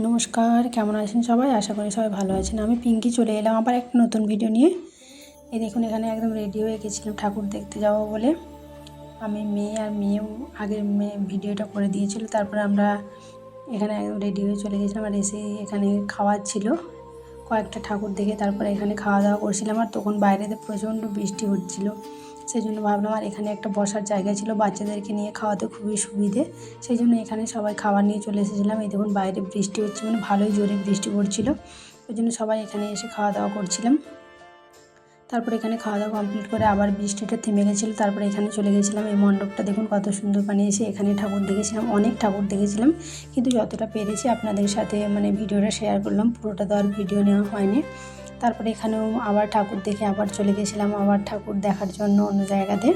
নমস্কার, কেমন আছেন সবাই? আশা করি সবাই ভালো আছেন। আমি পিঙ্কি চলে এলাম আবার একটা নতুন ভিডিও নিয়ে। এই দেখুন, এখানে একদম রেডি হয়ে গেছিলাম ঠাকুর দেখতে যাব বলে। আমি মেয়ে আর মেয়েও আগের মেয়ে ভিডিওটা করে দিয়েছিল, তারপরে আমরা এখানে একদম রেডি হয়ে চলে গেছিলাম আর এসে এখানে খাওয়ার ছিল। কয়েকটা ঠাকুর দেখে তারপরে এখানে খাওয়া দাওয়া করছিলাম আর তখন বাইরেতে প্রচণ্ড বৃষ্টি হচ্ছিল। সেই জন্য ভাবলাম আর এখানে একটা বসার জায়গা ছিল, বাচ্চাদেরকে নিয়ে খাওয়াতে খুবই সুবিধে। সেই জন্য এখানে সবাই খাবার নিয়ে চলে এসেছিলাম। এই দেখুন বাইরে বৃষ্টি হচ্ছে মানে ভালোই জোরে বৃষ্টি পড়ছিল। ওই জন্য সবাই এখানে এসে খাওয়া দাওয়া করছিলাম। তারপর এখানে খাওয়া দাওয়া কমপ্লিট করে আবার বৃষ্টিটা থেমে গেছিল। তারপরে এখানে চলে গেছিলাম। এই মণ্ডপটা দেখুন কত সুন্দর বানিয়েছে। এখানে ঠাকুর দেখেছিলাম, অনেক ঠাকুর দেখেছিলাম। কিন্তু যতটা পেরেছি আপনাদের সাথে মানে ভিডিওটা শেয়ার করলাম। পুরোটা তো আর ভিডিও নেওয়া হয়নি। তারপরে এখানেও আবার ঠাকুর দেখে আবার চলে গেছিলাম, আবার ঠাকুর দেখার জন্য অন্য জায়গাতে।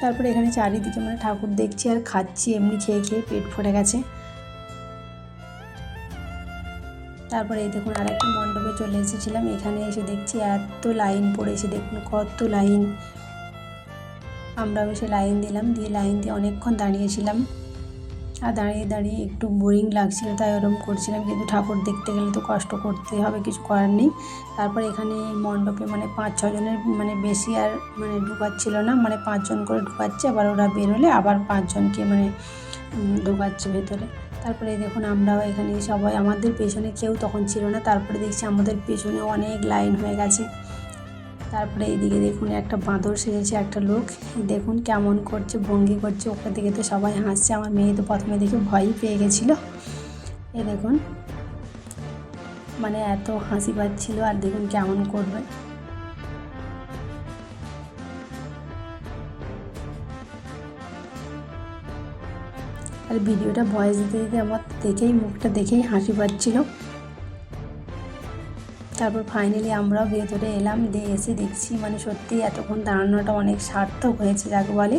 তারপরে এখানে চারিদিকে মানে ঠাকুর দেখছি আর খাচ্ছি, এমনি খেয়ে খেয়ে পেট ভরে গেছে। তারপরে এই দেখুন আর একটা মণ্ডপে চলে এসেছিলাম, এখানে এসে দেখছি এত লাইন পড়েছে, দেখুন কত লাইন। আমরাও এসে লাইন দিলাম, দিয়ে লাইন দিয়ে অনেকক্ষণ দাঁড়িয়েছিলাম। আর দাঁড়িয়ে দাঁড়িয়ে একটু বোরিং লাগছিল, তাই ওরকম করছিলাম। কিন্তু ঠাকুর দেখতে গেলে তো কষ্ট করতে হবে, কিছু করার নেই। তারপর এখানে মণ্ডপে মানে পাঁচ ছজনের মানে বেশি আর মানে ঢুকাচ্ছিল না। মানে পাঁচজন করে ঢুকাচ্ছে, আবার ওরা বেরোলে আবার পাঁচজনকে মানে ঢুকাচ্ছে ভেতরে। তারপরে দেখুন আমরাও এখানে সবাই, আমাদের পেছনে কেউ তখন ছিল না। তারপরে দেখছি আমাদের পেছনে অনেক লাইন হয়ে গেছে। তারপরে এইদিকে দেখুন একটা বাঁদর সেজেছে একটা লোক। দেখুন কেমন করছে, ভঙ্গি করছে। ওকে দিকে তো সবাই হাসছে। আমার মেয়ে তো প্রথমে দেখে ভয়ই পেয়ে গেছিল। এ দেখুন মানে এত হাসি পাচ্ছিল। আর দেখুন কেমন করবে। আর ভিডিওটা ভয়েস দিতে দিতে আমার দেখেই, মুখটা দেখেই হাসি পাচ্ছিলো। তারপর ফাইনালি আমরাও ভেতরে এলাম, দিয়ে এসে দেখছি মানে সত্যি এতক্ষণ দাঁড়ানোটা অনেক সার্থক হয়েছে যাকে বলে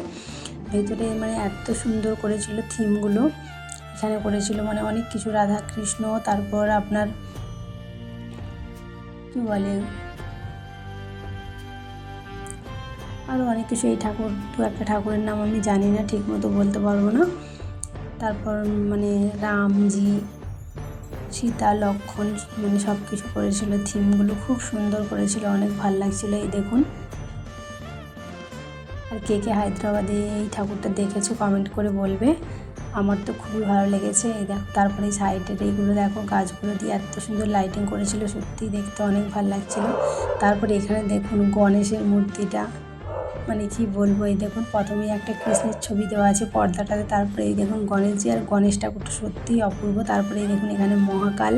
ভেতরে মানে এত সুন্দর করেছিল থিমগুলো, এখানে করেছিল মানে অনেক কিছু রাধা কৃষ্ণ তারপর আপনার কী বলে? আরও অনেক কিছু, এই ঠাকুর, দু একটা ঠাকুরের নাম আমি জানি না ঠিক মতো বলতে পারব না। তারপর মানে রামজি সীতা, লক্ষণ মানে সব কিছু করেছিল, থিমগুলো খুব সুন্দর করেছিল, অনেক ভালো লাগছিল, এই দেখুন। আর কে কে হায়দ্রাবাদে এই ঠাকুরটা দেখেছ কমেন্ট করে বলবে। আমার তো খুবই ভালো লেগেছে, এই দেখো, তারপরে সাইডের এইগুলো দেখো, গাছগুলো দিয়ে এত সুন্দর লাইটিং করেছিল সত্যি দেখতে অনেক ভালো লাগছিল। তারপরে এখানে দেখুন গণেশের মূর্তিটা। মানে কি বলব, এই দেখুন, প্রথমেই একটা কৃষ্ণের ছবি দেওয়া আছে পর্দাটাতে, তারপরে এই দেখুন গণেশজি আর গণেশ ঠাকুরটা সত্যিই অপূর্ব। তারপরে এই দেখুন এখানে মহাকাল,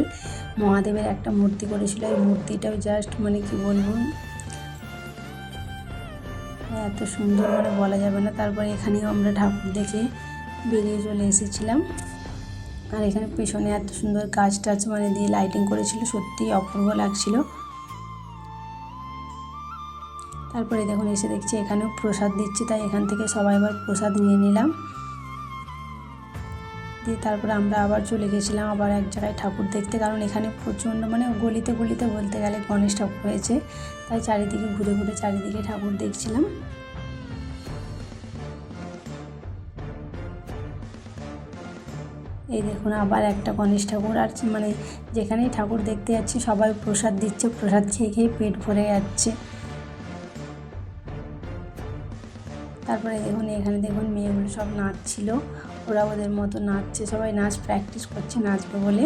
মহাদেবের একটা মূর্তি করেছিল, এই মূর্তিটাও জাস্ট মানে কি বলব এত সুন্দর মানে বলা যাবে না। তারপরে এখানেও আমরা ঠাকুর দেখে বেরিয়ে চলে এসেছিলাম। আর এখানে পেছনে এত সুন্দর গাছ টাছ মানে দিয়ে লাইটিং করেছিল, সত্যিই অপূর্ব লাগছিল। তারপরে দেখুন, এসে দেখছি এখানেও প্রসাদ দিচ্ছে, তাই এখান থেকে সবাই আবার প্রসাদ নিয়ে নিলাম। দিয়ে তারপরে আমরা আবার চলে গেছিলাম আবার এক জায়গায় ঠাকুর দেখতে, কারণ এখানে প্রচণ্ড মানে গলিতে গলিতে বলতে গেলে গণেশ ঠাকুর হয়েছে, তাই চারিদিকে ঘুরে ঘুরে চারিদিকে ঠাকুর দেখছিলাম। এই দেখুন, আবার একটা গণেশ ঠাকুর, আর মানে যেখানেই ঠাকুর দেখতে যাচ্ছি সবাই প্রসাদ দিচ্ছে, প্রসাদ খেয়ে খেয়ে পেট ভরে যাচ্ছে। তারপরে দেখুন, এখানে দেখুন মেয়েগুলো সব নাচছিল। ওরা ওদের মতো নাচছে, সবাই নাচ প্র্যাকটিস করছে, নাচবে বলে।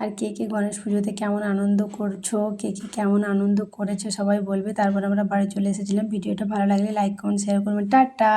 আর কে কে গণেশ পুজোতে কেমন আনন্দ করছ, কে কে কেমন আনন্দ করেছে সবাই বলবে। তারপর আমরা বাড়ি চলে এসেছিলাম। ভিডিওটা ভালো লাগলে লাইক কমেন্ট শেয়ার করবেন। টাটা!